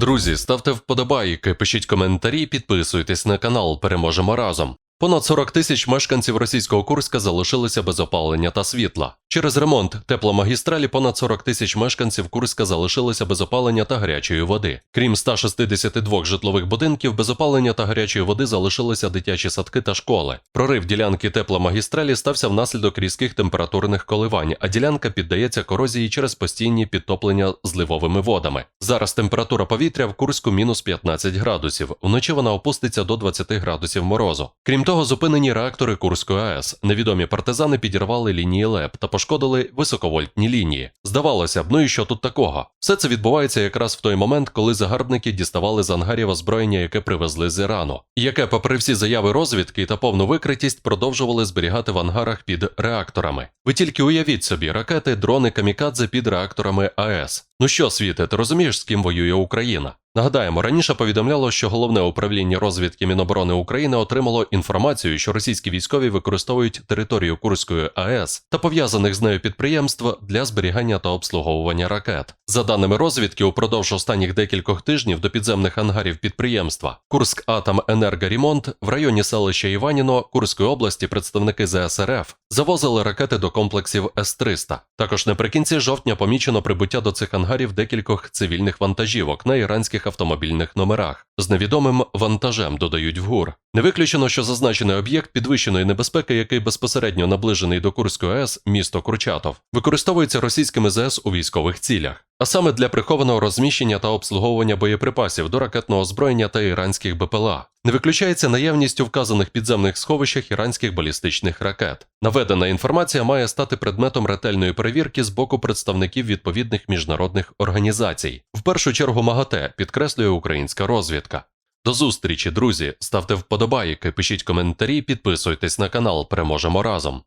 Друзі, ставте вподобайки, пишіть коментарі, підписуйтесь на канал. Переможемо разом. Понад 40 тисяч мешканців російського Курська залишилися без опалення та світла. Через ремонт тепломагістралі понад 40 тисяч мешканців Курська залишилися без опалення та гарячої води. Крім 162 житлових будинків, без опалення та гарячої води залишилися дитячі садки та школи. Прорив ділянки тепломагістралі стався внаслідок різких температурних коливань, а ділянка піддається корозії через постійні підтоплення зливовими водами. Зараз температура повітря в Курську мінус 15 градусів. Вночі вона опуститься до 20 градусів морозу. Крім того, зупинені реактори Курської АЕС. Невідомі партизани підірвали лінії ЛЕП та пошкодили високовольтні лінії. Здавалося б, ну і що тут такого? Все це відбувається якраз в той момент, коли загарбники діставали з ангарів озброєння, яке привезли з Ірану, яке, попри всі заяви розвідки та повну викритість, продовжували зберігати в ангарах під реакторами. Ви тільки уявіть собі, ракети, дрони камікадзе під реакторами АЕС. Ну що, світе, ти розумієш, з ким воює Україна? Нагадаємо, раніше повідомляло, що головне управління розвідки Міноборони України отримало інформацію, що російські військові використовують територію Курської АЕС та пов'язаних з нею підприємств для зберігання та обслуговування ракет. За даними розвідки, упродовж останніх декількох тижнів до підземних ангарів підприємства Курськ Атом Енергоремонт в районі селища Іваніно Курської області представники ЗСРФ завозили ракети до комплексів С-300. Також наприкінці жовтня помічено прибуття до цих ангарів декількох цивільних вантажівок на іранських автомобільних номерах з невідомим вантажем, додають в ГУР. Не виключено, що зазначений об'єкт підвищеної небезпеки, який безпосередньо наближений до Курської АЕС, місто Курчатов, використовується російськими ЗС у військових цілях, а саме для прихованого розміщення та обслуговування боєприпасів до ракетного озброєння та іранських БПЛА. Не виключається наявність у вказаних підземних сховищах іранських балістичних ракет. Наведена інформація має стати предметом ретельної перевірки з боку представників відповідних міжнародних організацій. В першу чергу МАГАТЕ підкреслює українська розвідка. До зустрічі, друзі! Ставте вподобайки, пишіть коментарі, підписуйтесь на канал. Переможемо разом.